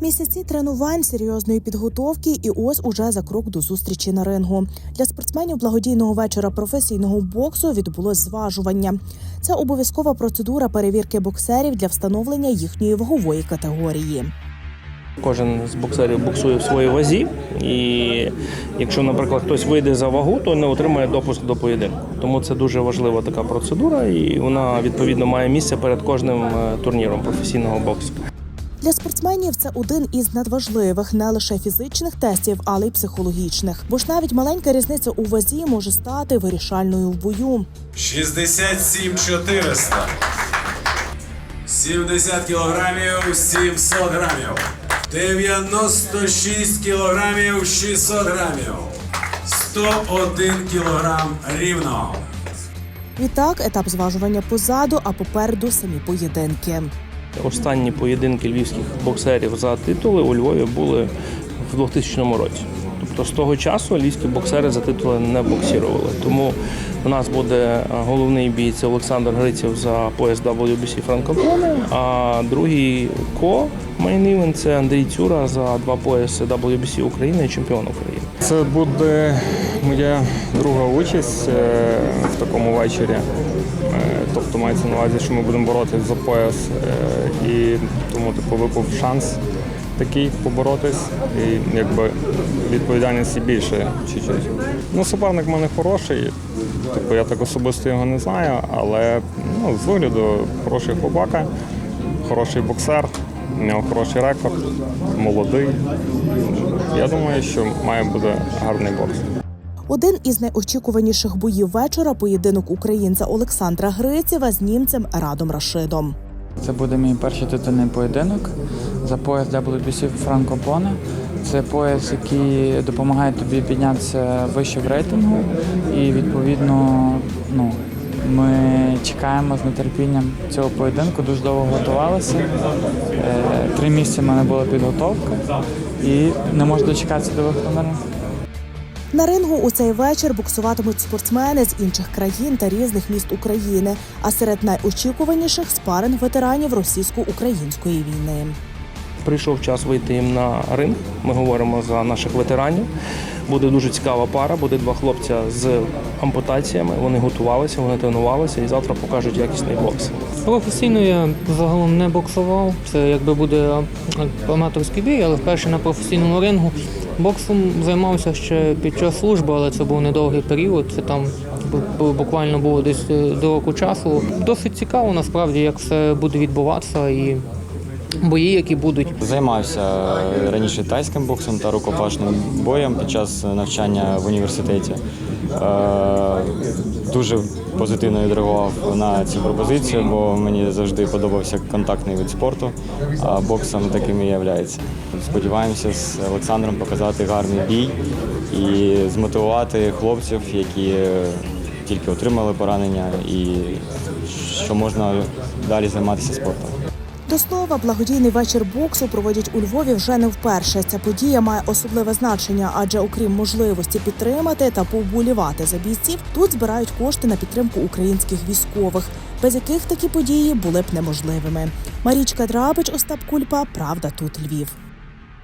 Місяці тренувань, серйозної підготовки, і ось уже за крок до зустрічі на рингу. Для спортсменів благодійного вечора професійного боксу відбулось зважування. Це обов'язкова процедура перевірки боксерів для встановлення їхньої вагової категорії. Кожен з боксерів боксує в своїй вазі, і якщо, наприклад, хтось вийде за вагу, то не отримає допуск до поєдинку. Тому це дуже важлива така процедура, і вона відповідно має місце перед кожним е, турніром професійного боксу. Для спортсменів це один із надважливих не лише фізичних тестів, але й психологічних. Бо ж навіть маленька різниця у вазі може стати вирішальною в бою. 67 400. 70 кілограмів 700 грамів. 96 кілограмів 600 грамів. 101 кілограм рівно. Відтак, етап зважування позаду, а попереду самі поєдинки. Останні поєдинки львівських боксерів за титули у Львові були в 2000 році. Тобто з того часу львівські боксери за титули не боксірували. Тому у нас буде е, головний бій це Олександр Гриців за пояс WBC франкофони, а другий ко мейн івент це Андрій Цюра за два пояси WBC України і чемпіон України. Це буде моя друга участь е, в такому вечорі. Тобто мається на увазі, що ми будемо боротися за пояс. е, І тому типу, випав шанс такий поборотись. І якби відповідальності більше чуть-чуть. Ну, суперник в мене хороший. Типу, я так особисто його не знаю, але ну, з вигляду хороший хлопака, хороший боксер, у нього хороший рекорд, молодий. Я думаю, що має бути гарний бокс. Один із найочікуваніших боїв вечора поєдинок українця Олександра Грицєва з німцем Радом Рашидом. Це буде мій перший титульний поєдинок за пояс WBC Франко Поне. Це пояс, який допомагає тобі піднятися вище в рейтингу. І відповідно, ну, ми чекаємо з нетерпінням цього поєдинку. Дуже довго готувалися. Е, Три місяці в мене була підготовка і не можу дочекатися до виходу на ринг. Рингу у цей вечір буксуватимуть спортсмени з інших країн та різних міст України. А серед найочікуваніших спаринг ветеранів російсько-української війни. Прийшов час вийти їм на ринг. Ми говоримо за наших ветеранів. Буде дуже цікава пара. Буде два хлопця з ампутаціями. Вони готувалися, вони тренувалися і завтра покажуть якісний бокс. Професійно я загалом не боксував. Це якби буде аматорський бій, але вперше на професійному рингу. Боксом займався ще під час служби, але це був недовгий період. Це там буквально було десь е, до року часу. Досить цікаво насправді, як все буде відбуватися і бої, які будуть. Займався раніше тайським боксом та рукопашним боєм під час навчання в університеті. Е, Дуже позитивно відреагував на цю пропозицію, бо мені завжди подобався контактний вид спорту, а боксом таким і є. Сподіваємося з Олександром показати гарний бій і змотивувати хлопців, які тільки отримали поранення, і що можна далі займатися спортом. До слова, благодійний вечір боксу проводять у Львові вже не вперше. Ця подія має особливе значення, адже окрім можливості підтримати та повболівати за бійців, тут збирають кошти на підтримку українських військових, без яких такі події були б неможливими. Марічка Драбич, Остап Кульпа, Правда, тут Львів.